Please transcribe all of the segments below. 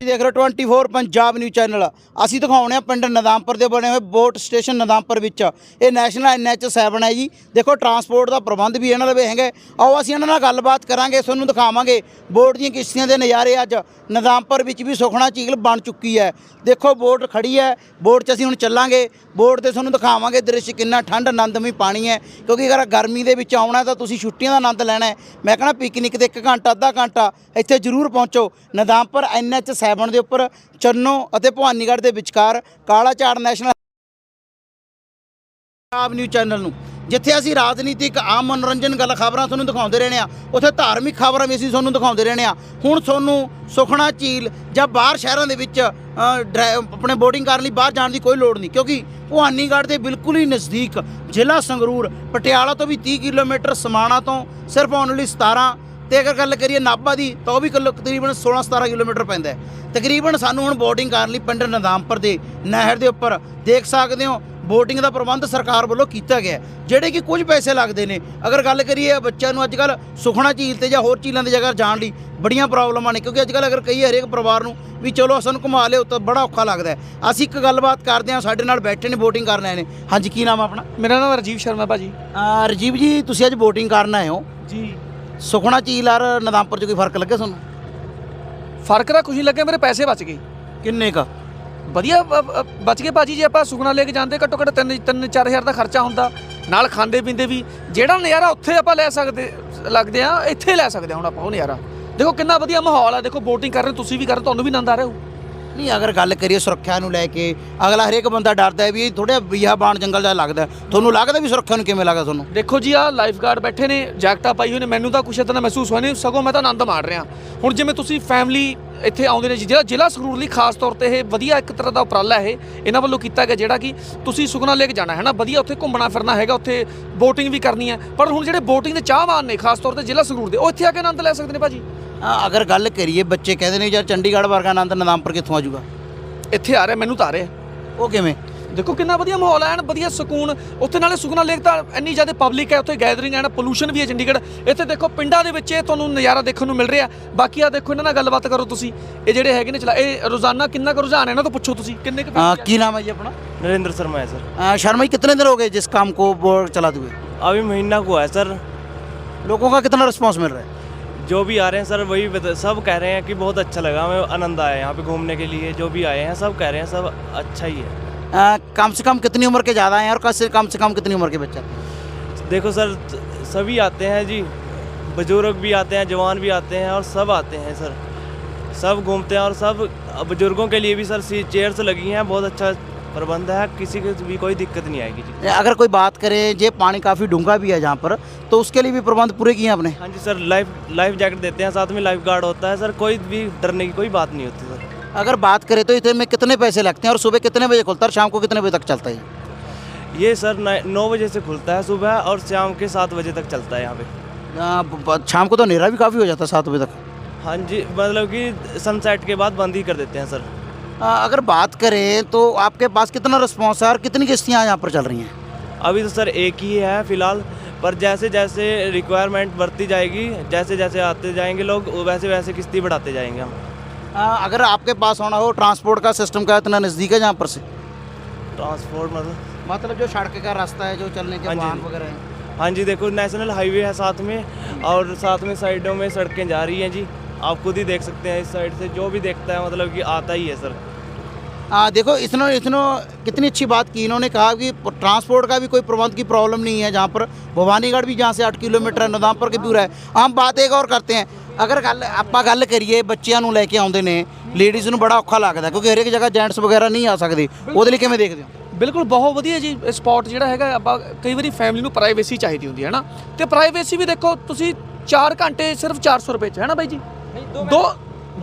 ਤੁਸੀਂ ਦੇਖ ਰਹੇ ਹੋ 24 ਪੰਜਾਬ ਨਿਊਜ਼ ਚੈਨਲ ਅਸੀਂ ਦਿਖਾਉਣੇ ਆ ਪਿੰਡ ਨਦਾਮਪੁਰ ਦੇ ਬਣੇ ਹੋਏ ਬੋਟ ਸਟੇਸ਼ਨ ਨਦਾਮਪੁਰ ਵਿੱਚ। ਇਹ ਨੈਸ਼ਨਲ ਐਨਐਚ 7 ਹੈ ਜੀ। ਦੇਖੋ ਟਰਾਂਸਪੋਰਟ ਦਾ ਪ੍ਰਬੰਧ ਵੀ ਇਹਨਾਂ ਦੇ ਹੈਗੇ। ਆਓ ਅਸੀਂ ਇਹਨਾਂ ਨਾਲ ਗੱਲਬਾਤ ਕਰਾਂਗੇ, ਤੁਹਾਨੂੰ ਦਿਖਾਵਾਂਗੇ ਬੋਟ ਦੀਆਂ ਕਿਸ਼ਤੀਆਂ ਦੇ ਨਜ਼ਾਰੇ ਅੱਜ। ਨਦਾਮਪੁਰ ਵਿੱਚ ਵੀ ਸੁਖਣਾ ਝੀਲ ਬਣ ਚੁੱਕੀ ਹੈ। ਦੇਖੋ ਬੋਟ ਖੜੀ ਹੈ। ਬੋਟ 'ਚ ਅਸੀਂ ਹੁਣ ਚੱਲਾਂਗੇ। ਬੋਟ ਤੇ ਤੁਹਾਨੂੰ ਦਿਖਾਵਾਂਗੇ ਦ੍ਰਿਸ਼ ਕਿੰਨਾ ਠੰਡ, ਆਨੰਦਮਈ ਪਾਣੀ ਹੈ। ਕਿਉਂਕਿ ਅਗਰ ਗਰਮੀ ਦੇ ਵਿੱਚ ਆਉਣਾ ਤਾਂ ਤੁਸੀਂ ਛੁੱਟੀਆਂ ਦਾ ਆਨੰਦ ਲੈਣਾ ਮੈਂ ਕਹਿੰਦਾ ਪਿਕਨਿਕ 'ਤੇ 1 ਘੰਟਾ, ਅੱਧਾ ਘੰਟਾ ਇੱਥੇ ਜ਼ਰੂਰ ਪਹੁੰਚੋ। ਨਦਾਮਪੁਰ ਐਨਐਚ 7 ਦੇ ਉੱਪਰ, ਚੰਨੋ ਅਤੇ ਭਵਾਨੀਗੜ੍ਹ ਦੇ ਵਿਚਕਾਰ ਕਾਲਾ ਝਾੜ ਨੈਸ਼ਨਲ ਪੰਜਾਬ ਨਿਊਜ਼ ਚੈਨਲ ਨੂੰ। ਜਿੱਥੇ ਅਸੀਂ ਰਾਜਨੀਤਿਕ ਆਮ ਮਨੋਰੰਜਨ ਗੱਲ ਖਬਰਾਂ ਤੁਹਾਨੂੰ ਦਿਖਾਉਂਦੇ ਰਹਿੰਦੇ ਆ ਉੱਥੇ ਧਾਰਮਿਕ ਖਬਰਾਂ ਵੀ ਅਸੀਂ ਤੁਹਾਨੂੰ ਦਿਖਾਉਂਦੇ ਰਹਿੰਦੇ ਆ ਹੁਣ ਤੁਹਾਨੂੰ ਸੁਖਣਾ ਝੀਲ ਜਾਂ ਬਾਹਰ ਸ਼ਹਿਰਾਂ ਦੇ ਵਿੱਚ ਡਰਾ- ਆਪਣੇ ਬੋਰਡਿੰਗ ਕਰਨ ਲਈ ਬਾਹਰ ਜਾਣ ਦੀ ਕੋਈ ਲੋੜ ਨਹੀਂ, ਕਿਉਂਕਿ ਭਵਾਨੀਗੜ੍ਹ ਦੇ ਬਿਲਕੁਲ ਹੀ ਨਜ਼ਦੀਕ ਜ਼ਿਲ੍ਹਾ ਸੰਗਰੂਰ, ਪਟਿਆਲਾ ਤੋਂ ਵੀ 30 ਕਿਲੋਮੀਟਰ ਸਮਾਣਾ ਤੋਂ ਸਿਰਫ ਆਉਣ ਲਈ 17 ਤੇ ਅਗਰ ਗੱਲ ਕਰੀਏ ਨਾਭਾ ਦੀ ਤਾਂ ਉਹ ਵੀ ਕਿਲੋ ਤਕਰੀਬਨ 16 17 ਕਿਲੋਮੀਟਰ ਪੈਂਦਾ ਤਕਰੀਬਨ ਸਾਨੂੰ ਹੁਣ ਬੋਟਿੰਗ ਕਰਨ ਲਈ ਪਿੰਡ ਨਦਾਮਪੁਰ ਦੇ ਨਹਿਰ ਦੇ ਉੱਪਰ ਦੇਖ ਸਕਦੇ ਹੋ ਬੋਟਿੰਗ ਦਾ ਪ੍ਰਬੰਧ ਸਰਕਾਰ ਵੱਲੋਂ ਕੀਤਾ ਗਿਆ ਜਿਹੜੇ ਕਿ ਕੁਝ ਪੈਸੇ ਲੱਗਦੇ ਨੇ। ਅਗਰ ਗੱਲ ਕਰੀਏ ਬੱਚਿਆਂ ਨੂੰ ਅੱਜ ਕੱਲ ਸੁਖਣਾ ਝੀਲ ਤੇ ਜਾਂ ਹੋਰ ਝੀਲਾਂ ਦੀ ਜਗ੍ਹਾ ਜਾਣ ਲਈ ਬੜੀਆਂ ਪ੍ਰੋਬਲਮਾਂ ਨੇ ਕਿਉਂਕਿ ਅੱਜ ਕੱਲ ਅਗਰ ਕਈ ਹਰੇਕ ਪਰਿਵਾਰ ਨੂੰ ਵੀ ਚਲੋ ਸਾਨੂੰ ਘੁਮਾ ਲਿਓ ਤਾਂ ਬੜਾ ਔਖਾ ਲੱਗਦਾ ਅਸੀਂ ਇੱਕ ਗੱਲਬਾਤ ਕਰਦੇ ਹਾਂ ਸਾਡੇ ਨਾਲ ਬੈਠੇ ਨੇ ਬੋਟਿੰਗ ਕਰਨ ਆਏ ਨੇ। ਹਾਂਜੀ ਕੀ ਨਾਮ ਆਪਣਾ? ਮੇਰਾ ਨਾਮ ਰਾਜੀਵ ਸ਼ਰਮਾ ਭਾਜੀ। ਰਜੀਵ ਜੀ ਤੁਸੀਂ ਅੱਜ ਬੋਟਿੰਗ ਕਰਨ ਆਏ ਹੋ। ਜੀ। ਸੁਖਣਾ ਝੀਲ ਔਰ ਨਦਾਮਪੁਰ 'ਚ ਕੋਈ ਫ਼ਰਕ ਲੱਗਿਆ ਤੁਹਾਨੂੰ? ਫ਼ਰਕ ਤਾਂ ਕੁਝ ਨਹੀਂ ਲੱਗਿਆ ਮੇਰੇ ਪੈਸੇ ਬਚ ਗਏ। ਕਿੰਨੇ ਕਾ? ਵਧੀਆ ਬ- ਬ- ਬਚ ਗਏ ਭਾਜੀ ਜੇ ਆਪਾਂ ਸੁਖਨਾ ਲੈ ਕੇ ਜਾਂਦੇ ਘੱਟੋ ਘੱਟ 3 3 4000 ਦਾ ਖਰਚਾ ਹੁੰਦਾ। ਨਾਲ ਖਾਂਦੇ ਪੀਂਦੇ ਵੀ ਜਿਹੜਾ ਨਜ਼ਾਰਾ ਉੱਥੇ ਆਪਾਂ ਲੈ ਸਕਦੇ ਲੱਗਦੇ ਆ ਇੱਥੇ ਲੈ ਸਕਦੇ ਆ ਹੁਣ ਆਪਾਂ ਉਹ ਨਜ਼ਾਰਾ। ਦੇਖੋ ਕਿੰਨਾ ਵਧੀਆ ਮਾਹੌਲ ਆ ਦੇਖੋ ਬੋਟਿੰਗ ਕਰ ਰਹੇ ਤੁਸੀਂ ਵੀ ਕਰ ਰਹੇ ਤੁਹਾਨੂੰ ਵੀ ਆਨੰਦ ਆ ਰਿਹਾ ਹੋ ਨਹੀਂ ਅਗਰ ਗੱਲ ਕਰੀਏ ਸੁਰੱਖਿਆ ਨੂੰ ਲੈ ਕੇ ਅਗਲਾ ਹਰੇਕ ਬੰਦਾ ਡਰਦਾ ਹੈ ਵੀ ਥੋੜਾ ਬਿਹਾ ਬਾਣ ਜੰਗਲ ਦਾ ਲੱਗਦਾ ਤੁਹਾਨੂੰ ਲੱਗਦਾ ਵੀ ਸੁਰੱਖਿਆ ਨੂੰ ਕਿਵੇਂ ਲੱਗਦਾ ਤੁਹਾਨੂੰ? ਦੇਖੋ ਜੀ ਆ ਲਾਈਫਗਾਰਡ ਬੈਠੇ ਨੇ ਜੈਕਟਾਂ ਪਾਈ ਹੋਈ ਨੇ ਮੈਨੂੰ ਤਾਂ ਕੁਛ ਇਦਾਂ ਦਾ ਮਹਿਸੂਸ ਹੋਇਆ ਨਹੀਂ ਸਗੋਂ ਮੈਂ ਤਾਂ ਆਨੰਦ ਮਾਣ ਰਿਹਾ। ਹੁਣ ਜਿਵੇਂ ਤੁਸੀਂ ਫੈਮਿਲੀ ਇੱਥੇ ਆਉਂਦੇ ਨੇ ਜੀ, ਜਿਹੜਾ ਜ਼ਿਲ੍ਹਾ ਸੰਗਰੂਰ ਲਈ ਖਾਸ ਤੌਰ ਤੇ ਇਹ ਵਧੀਆ ਇੱਕ ਤਰ੍ਹਾਂ ਦਾ ਉਪਰਾਲਾ ਇਹ ਇਹਨਾਂ ਵੱਲੋਂ ਕੀਤਾ ਗਿਆ ਜਿਹੜਾ ਕਿ ਤੁਸੀਂ ਸੁਖਨਾ ਲੇਕ ਜਾਣਾ ਹੈ ਨਾ ਵਧੀਆ ਉੱਥੇ ਘੁੰਮਣਾ ਫਿਰਨਾ ਹੈਗਾ ਉੱਥੇ ਬੋਟਿੰਗ ਵੀ ਕਰਨੀ ਹੈ। ਪਰ ਹੁਣ ਜਿਹੜੇ ਬੋਟਿੰਗ ਦੇ ਚਾਹਵਾਨ ਨੇ ਖਾਸ ਤੌਰ ਤੇ ਜ਼ਿਲ੍ਹਾ ਸੰਗਰੂਰ ਦੇ ਉਹ ਇੱਥੇ ਆ ਕੇ ਆਨੰਦ ਲੈ ਸਕਦੇ ਨੇ ਭਾਜੀ? ਅ, ਅਗਰ ਗੱਲ ਕਰੀਏ ਬੱਚੇ ਕਹਿੰਦੇ ਨੇ ਯਾਰ ਚੰਡੀਗੜ੍ਹ ਵਰਗਾ ਆਨੰਦ ਨਦਾਮਪੁਰ ਕਿੱਥੋਂ ਆ ਜਾਊਗਾ ਇੱਥੇ ਆ ਰਿਹਾ ਮੈਨੂੰ ਤਾਂ ਆ ਰਿਹਾ ਉਹ ਕਿਵੇਂ ਦੇਖੋ ਕਿੰਨਾ ਵਧੀਆ ਮਾਹੌਲ ਹੈ ਐਨ ਵਧੀਆ ਸਕੂਨ ਉੱਥੇ ਨਾਲੇ ਸੁਖਨਾ ਲੇਕ ਤਾਂ ਇੰਨੀ ਜ਼ਿਆਦਾ ਪਬਲਿਕ ਹੈ ਉੱਥੇ ਗੈਦਰਿੰਗ ਹੈ ਨਾ ਪੋਲੂਸ਼ਨ ਵੀ ਹੈ ਚੰਡੀਗੜ੍ਹ ਇੱਥੇ ਦੇਖੋ ਪਿੰਡਾਂ ਦੇ ਵਿੱਚ ਇਹ ਤੁਹਾਨੂੰ ਨਜ਼ਾਰਾ ਦੇਖਣ ਨੂੰ ਮਿਲ ਰਿਹਾ ਬਾਕੀ ਆ ਦੇਖੋ ਇਹਨਾਂ ਨਾਲ ਗੱਲਬਾਤ ਕਰੋ ਤੁਸੀਂ ਇਹ ਜਿਹੜੇ ਹੈਗੇ ਨੇ ਚਲਾ ਇਹ ਰੋਜ਼ਾਨਾ ਕਿੰਨਾ ਕੁ ਰੁਝਾਨ ਹੈ ਇਹਨਾਂ ਤੋਂ ਪੁੱਛੋ ਤੁਸੀਂ ਕਿੰਨੇ ਕੁ ਅ, ਕੀ ਨਾਮ ਹੈ ਜੀ ਆਪਣਾ नरेंद्र शर्मा है सर अ, शर्मा जी कितने दिन हो गए जिस काम को बोर्ड चलाते हुए अभी महीना हुआ है सर लोगों का कितना रिस्पांस मिल रहा है जो भी आ रहे हैं सर वही सब कह रहे हैं कि बहुत अच्छा लगा हमें आनंद आया यहाँ पे घूमने के लिए जो भी आए हैं सब कह रहे हैं सब अच्छा ही है। अ, कम से कम कितनी उम्र के ज़्यादा हैं और कम से कम से कम कितनी उम्र के बच्चे? देखो सर सभी आते हैं जी बुज़ुर्ग भी आते हैं जवान भी आते हैं और सब आते हैं सर। सब घूमते हैं और सब बुज़ुर्गों के लिए भी सर सी चेयर्स लगी हैं बहुत अच्छा प्रबंध है किसी को भी कोई दिक्कत नहीं आएगी जी। अगर कोई बात करें ये पानी काफ़ी डूँगा भी है जहाँ पर तो उसके लिए भी प्रबंध पूरे किए हैं आपने? हाँ जी सर लाइफ लाइफ जैकेट देते हैं साथ में लाइफ गार्ड होता है सर कोई भी डरने की कोई बात नहीं होती सर। अगर बात करें तो इतने में कितने पैसे लगते हैं और सुबह कितने बजे खुलता है और शाम को कितने बजे तक चलता है ये? सर नौ- बजे से खुलता है सुबह और शाम के सात बजे तक चलता है यहाँ पे। शाम को तो अंधेरा भी काफ़ी हो जाता है सात बजे तक। हाँ जी मतलब कि सनसेट के बाद बंद ही कर देते हैं सर। अगर बात करें तो आपके पास कितना रिस्पॉन्स है और कितनी किश्तियाँ यहाँ पर चल रही हैं? अभी तो सर एक ही है फ़िलहाल पर जैसे जैसे रिक्वायरमेंट बढ़ती जाएगी जैसे जैसे आते जाएँगे लोग वैसे वैसे किस्ती बढ़ाते जाएँगे हम। अगर आपके पास होना हो ट्रांसपोर्ट का सिस्टम का इतना नज़दीक है जहाँ पर से? ट्रांसपोर्ट मतलब? मतलब जो सड़क का रास्ता है जो चलने के हाँ वाहन वगैरह हैं। हाँ जी देखो नेशनल हाईवे है साथ में और साथ में साइडों में सड़कें जा रही हैं जी। आप खुद ही देख सकते हैं इस साइड से जो भी देखता है मतलब कि आता ही है सर। आ, देखो इसने इसने कितनी अच्छी बात की इन्होंने कहा कि ट्रांसपोर्ट का भी कोई प्रबंध की प्रॉब्लम नहीं है जहाँ पर भवानीगढ़ भी जहाँ से आठ किलोमीटर है नदामपुर के दूर है हम बात एक और करते हैं ਅਗਰ ਗੱਲ ਆਪਾਂ ਗੱਲ ਕਰੀਏ ਬੱਚਿਆਂ ਨੂੰ ਲੈ ਕੇ ਆਉਂਦੇ ਨੇ ਲੇਡੀਜ਼ ਨੂੰ ਬੜਾ ਔਖਾ ਲੱਗਦਾ ਕਿਉਂਕਿ ਹਰੇਕ ਜਗ੍ਹਾ ਜੈਂਟਸ ਵਗੈਰਾ ਨਹੀਂ ਆ ਸਕਦੇ ਉਹਦੇ ਲਈ ਕਿਵੇਂ ਦੇਖਦੇ ਹੋ ਬਿਲਕੁਲ ਬਹੁਤ ਵਧੀਆ ਜੀ ਸਪੌਟ ਜਿਹੜਾ ਹੈਗਾ ਆਪਾਂ ਕਈ ਵਾਰੀ ਫੈਮਿਲੀ ਨੂੰ ਪ੍ਰਾਈਵੇਸੀ ਚਾਹੀਦੀ ਹੁੰਦੀ ਹੈ ਨਾ ਤੇ ਪ੍ਰਾਈਵੇਸੀ ਵੀ ਦੇਖੋ ਤੁਸੀਂ 4 ਘੰਟੇ ਸਿਰਫ 400 ਰੁਪਏ ਚ ਹੈ ਨਾ ਬਾਈ ਜੀ ਦੋ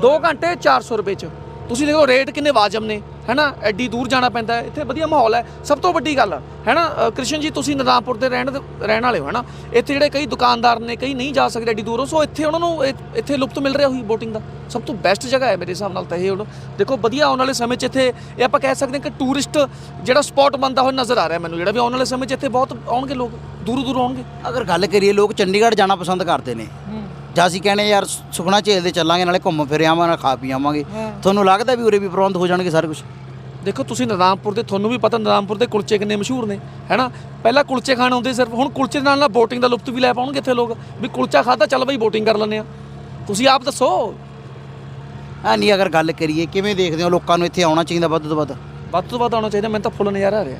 2 ਘੰਟੇ 400 ਰੁਪਏ ਚ ਤੁਸੀਂ ਦੇਖੋ ਰੇਟ ਕਿੰਨੇ ਵਾਜਬ ਨੇ ਹੈਨਾ? ਐਡੀ ਦੂਰ ਜਾਣਾ ਪੈਂਦਾ ਇੱਥੇ ਵਧੀਆ ਮਾਹੌਲ ਹੈ। ਸਭ ਤੋਂ ਵੱਡੀ ਗੱਲ ਹੈਨਾ? ਕ੍ਰਿਸ਼ਨ ਜੀ ਤੁਸੀਂ ਨਦਾਮਪੁਰ ਦੇ ਰਹਿਣ ਰਹਿਣ ਵਾਲੇ ਹੋ ਹੈਨਾ? ਇੱਥੇ ਜਿਹੜੇ ਕਈ ਦੁਕਾਨਦਾਰ ਨੇ ਕਈ ਨਹੀਂ ਜਾ ਸਕਦੇ ਐਡੀ ਦੂਰੋਂ। ਸੋ ਇੱਥੇ ਉਹਨਾਂ ਨੂੰ ਇੱਥੇ ਲੁਪਤ ਮਿਲ ਰਿਹਾ ਹੋਈ ਬੋਟਿੰਗ ਦਾ। ਸਭ ਤੋਂ ਬੈਸਟ ਜਗ੍ਹਾ ਹੈ ਮੇਰੇ ਹਿਸਾਬ ਨਾਲ ਤਾਂ ਇਹ ਹੁਣ। ਦੇਖੋ ਵਧੀਆ ਆਉਣ ਵਾਲੇ ਸਮੇਂ 'ਚ ਇੱਥੇ ਇਹ ਆਪਾਂ ਕਹਿ ਸਕਦੇ ਹਾਂ ਕਿ ਟੂਰਿਸਟ ਜਿਹੜਾ ਸਪੌਟ ਬਣਦਾ ਹੋਇਆ ਨਜ਼ਰ ਆ ਰਿਹਾ ਮੈਨੂੰ ਜਿਹੜਾ ਵੀ ਆਉਣ ਵਾਲੇ ਸਮੇਂ 'ਚ ਇੱਥੇ ਬਹੁਤ ਆਉਣਗੇ ਲੋਕ ਦੂਰੋਂ ਦੂਰੋਂ ਆਉਣਗੇ। ਅਗਰ ਗੱਲ ਕਰੀਏ ਲੋਕ ਚੰਡੀਗੜ੍ਹ ਜਾਣਾ ਪਸੰਦ ਕਰਦੇ ਨੇ। ਜਾਂ ਅਸੀਂ ਕਹਿੰਦੇ ਯਾਰ ਸੁਖਣਾ ਝੀਲ ਦੇ ਚੱਲਾਂਗੇ ਨਾਲੇ ਘੁੰਮ ਫਿਰ ਆਵਾਂਗੇ ਨਾਲ ਖਾ ਪੀ ਆਵਾਂਗੇ। ਤੁਹਾਨੂੰ ਲੱਗਦਾ ਵੀ ਉਰੇ ਵੀ ਪ੍ਰਬੰਧ ਹੋ ਜਾਣਗੇ ਸਾਰੇ ਕੁਝ ਦੇਖੋ ਤੁਸੀਂ ਨਦਾਮਪੁਰ ਦੇ ਤੁਹਾਨੂੰ ਵੀ ਪਤਾ ਨਦਾਮਪੁਰ ਦੇ ਕੁਲਚੇ ਕਿੰਨੇ ਮਸ਼ਹੂਰ ਨੇ ਹੈਨਾ? ਪਹਿਲਾਂ ਕੁਲਚੇ ਖਾਣ ਆਉਂਦੇ ਸਿਰਫ ਹੁਣ ਕੁਲਚੇ ਨਾਲ ਨਾਲ ਬੋਟਿੰਗ ਦਾ ਲੁਪਤ ਵੀ ਲੈ ਪਾਉਣਗੇ ਇੱਥੇ ਲੋਕ ਵੀ ਕੁਲਚਾ ਖਾਦਾ ਚੱਲ ਬਈ ਬੋਟਿੰਗ ਕਰ ਲੈਂਦੇ ਆ ਤੁਸੀਂ ਆਪ ਦੱਸੋ। ਆ ਨਹੀਂ ਅਗਰ ਗੱਲ ਕਰੀਏ ਕਿਵੇਂ ਦੇਖਦੇ ਹੋ ਲੋਕਾਂ ਨੂੰ ਇੱਥੇ ਆਉਣਾ ਚਾਹੀਦਾ ਵੱਧ ਤੋਂ ਵੱਧ? ਵੱਧ ਤੋਂ ਵੱਧ ਆਉਣਾ ਚਾਹੀਦਾ ਮੈਨੂੰ ਤਾਂ ਫੁੱਲ ਨਜ਼ਾਰਾ ਆ ਰਿਹਾ।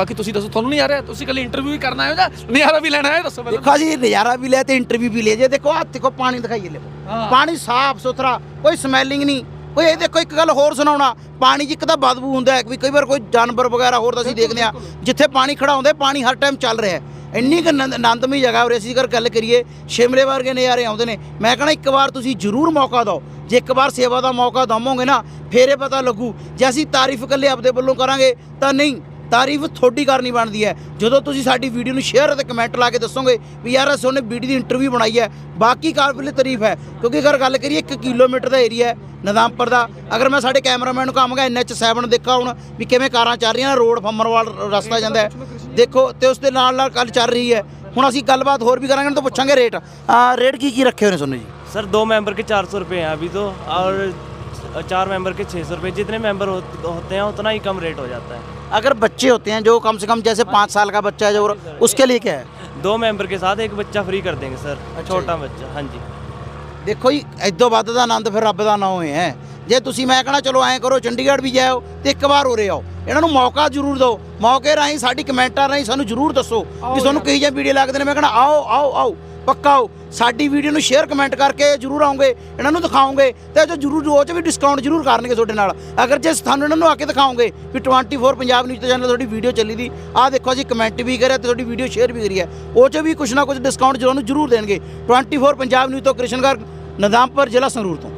ਬਾਕੀ ਤੁਸੀਂ ਦੱਸੋ ਤੁਹਾਨੂੰ ਨਹੀਂ ਆ ਰਿਹਾ ਤੁਸੀਂ ਕੱਲੀ ਇੰਟਰਵਿਊ ਹੀ ਕਰਨਾ ਹੈ ਜਾਂ ਨਜ਼ਾਰਾ ਵੀ ਲੈਣਾ ਹੈ? ਦੱਸੋ ਪਹਿਲਾਂ। ਦੇਖੋ ਜੀ ਨਜ਼ਾਰਾ ਵੀ ਲਿਆ ਤੇ ਇੰਟਰਵਿਊ ਵੀ ਲਿਆ। ਜੇ ਦੇਖੋ ਆ ਦੇਖੋ ਪਾਣੀ ਦਿਖਾਈਏ ਲੈ। ਹਾਂ। ਪਾਣੀ ਸਾਫ਼ ਸੁਥਰਾ ਕੋਈ ਸਮੈਲਿੰਗ ਨਹੀਂ। ਕੋਈ ਇਹ ਦੇਖੋ ਇੱਕ ਗੱਲ ਹੋਰ ਸੁਣਾਉਣਾ। ਪਾਣੀ 'ਚ ਇੱਕ ਤਾਂ ਬਦਬੂ ਹੁੰਦਾ ਹੈ ਵੀ ਕਈ ਵਾਰ ਕੋਈ ਜਾਨਵਰ ਵਗੈਰਾ ਹੋਰ ਤਾਂ ਅਸੀਂ ਦੇਖਦੇ ਆ ਜਿੱਥੇ ਪਾਣੀ ਖੜਾ ਹੁੰਦਾ ਪਾਣੀ ਹਰ ਟਾਈਮ ਚੱਲ ਰਿਹਾ ਹੈ। ਇੰਨੀ ਕੁ ਆਨੰਦ- ਆਨੰਦਮਈ ਜਗ੍ਹਾ ਉਰੇ ਅਸੀਂ ਅਗਰ ਗੱਲ ਕਰੀਏ ਸ਼ਿਮਲੇ ਵਰਗੇ ਨਜ਼ਾਰੇ ਆਉਂਦੇ ਨੇ। ਮੈਂ ਕਹਣਾ ਇੱਕ ਵਾਰ ਤੁਸੀਂ ਜ਼ਰੂਰ ਮੌਕਾ ਦਿਓ। ਜੇ ਇੱਕ ਵਾਰ ਸੇਵਾ ਦਾ ਮੌਕਾ ਦਵੋਗੇ ਨਾ ਫੇਰ ਪਤਾ ਲੱਗੂ। ਜੇ ਅਸੀਂ ਤਾਰੀਫ ਇਕੱਲੇ ਆਪਦੇ ਵੱਲੋਂ ਕਰਾਂਗੇ ਤਾਂ ਨਹੀਂ। ਤਾਰੀਫ ਤੁਹਾਡੀ ਕਰਨੀ ਬਣਦੀ ਹੈ ਜਦੋਂ ਤੁਸੀਂ ਸਾਡੀ ਵੀਡੀਓ ਨੂੰ ਸ਼ੇਅਰ ਅਤੇ ਕਮੈਂਟ ਲਾ ਕੇ ਦੱਸੋਗੇ ਵੀ ਯਾਰ ਅਸੀਂ ਉਹਨੇ ਵੀਡੀਓ ਦੀ ਇੰਟਰਵਿਊ ਬਣਾਈ ਹੈ ਬਾਕੀ ਕਾਬਿਲ ਤਾਰੀਫ ਹੈ ਕਿਉਂਕਿ ਅਗਰ ਗੱਲ ਕਰੀਏ 1 ਕਿਲੋਮੀਟਰ ਦਾ ਏਰੀਆ ਹੈ ਨਦਾਮਪੁਰ ਦਾ ਅਗਰ ਮੈਂ ਸਾਡੇ ਕੈਮਰਾਮੈਨ ਨੂੰ ਕਹਾਂਗਾ ਐਨਐਚ 7 ਦੇਖਾ ਹੁਣ ਵੀ ਕਿਵੇਂ ਕਾਰਾਂ ਚੱਲ ਰਹੀਆਂ ਨੇ ਰੋਡ ਫੰਮਰਵਾਲ ਰਸਤਾ ਜਾਂਦਾ ਹੈ ਦੇਖੋ ਤੇ ਉਸ ਦੇ ਨਾਲ ਨਾਲ ਕੱਲ ਚੱਲ ਰਹੀ ਹੈ ਹੁਣ ਅਸੀਂ ਗੱਲਬਾਤ ਹੋਰ ਵੀ ਕਰਾਂਗੇ ਨਾ ਤਾਂ ਪੁੱਛਾਂਗੇ ਰੇਟ ਆ ਰੇਟ ਕੀ ਕੀ ਰੱਖੇ ਹੋਏ ਨੇ ਸੋਨੂੰ ਜੀ सर दो मेंबर के चार सौ रुपये हैं अभी तो और चार मेंबर के छः सौ रुपये जितने मेंबर हो, होते हैं उतना ही कम रेट हो जाता है अगर बच्चे होते हैं जो कम से कम जैसे पाँच साल का बच्चा है जो उसके लिए क्या है दो मेंबर के साथ एक बच्चा फ्री कर देंगे सर छोटा बच्चा हाँ जी ਦੇਖੋ ਜੀ ਇਦੋਂ ਵੱਧ ਦਾ ਆਨੰਦ ਫਿਰ ਰੱਬ ਦਾ ਨਾਮ ਹੈ ਜੇ ਤੁਸੀਂ ਮੈਂ ਕਹਣਾ ਚਲੋ ਐਂ ਕਰੋ ਚੰਡੀਗੜ੍ਹ ਵੀ ਜਾਓ ਤੇ ਇੱਕ ਵਾਰ ਉਰੇ ਆਓ ਇਹਨਾਂ ਨੂੰ ਮੌਕਾ ਜ਼ਰੂਰ ਦਿਓ ਮੌਕੇ ਰਾਹੀਂ ਸਾਡੀ ਕਮੈਂਟਾਂ ਰਾਹੀਂ ਸਾਨੂੰ ਜ਼ਰੂਰ ਦੱਸੋ ਕਿ ਤੁਹਾਨੂੰ ਕਹੀ ਜਾਂ ਵੀਡੀਓ ਲੱਗਦੇ ਨੇ ਮੈਂ ਕਹਣਾ ਆਓ ਆਓ ਆਓ ਪੱਕਾ ਆਓ ਸਾਡੀ ਵੀਡੀਓ ਨੂੰ ਸ਼ੇਅਰ ਕਮੈਂਟ ਕਰਕੇ ਜ਼ਰੂਰ ਆਉਂਗੇ, ਇਹਨਾਂ ਨੂੰ ਦਿਖਾਓਗੇ ਤੇ ਜੋ ਜ਼ਰੂਰ ਉਹ 'ਚ ਵੀ ਡਿਸਕਾਊਂਟ ਜ਼ਰੂਰ ਕਰਨਗੇ ਤੁਹਾਡੇ ਨਾਲ। ਅਗਰ ਜੇ ਤੁਹਾਨੂੰ ਇਹਨਾਂ ਨੂੰ ਆ ਕੇ ਦਿਖਾਓਗੇ ਵੀ 24 ਪੰਜਾਬ ਨਿਊਜ਼ ਤੇ ਚੈਨਲ ਤੁਹਾਡੀ ਵੀਡੀਓ ਚੱਲੀ ਦੀ, ਆਹ ਦੇਖੋ ਜੀ ਕਮੈਂਟ ਵੀ ਕਰਿਆ ਤੇ ਤੁਹਾਡੀ ਵੀਡੀਓ ਸ਼ੇਅਰ ਵੀ ਕਰੀ ਹੈ। ਉਹ 'ਚ ਵੀ ਕੁਛ ਨਾ ਕੁਛ ਡਿਸਕਾਊਂਟ ਤੁਹਾਨੂੰ ਜ਼ਰੂਰ ਦੇਣਗੇ। 24 ਪੰਜਾਬ ਨਿਊਜ਼ ਤੋਂ ਕ੍ਰਿਸ਼ਨ ਗਰਗ ਨਦਾਮਪੁਰ ਜ਼ਿਲ੍ਹਾ ਸੰਗਰੂਰ ਤੋਂ।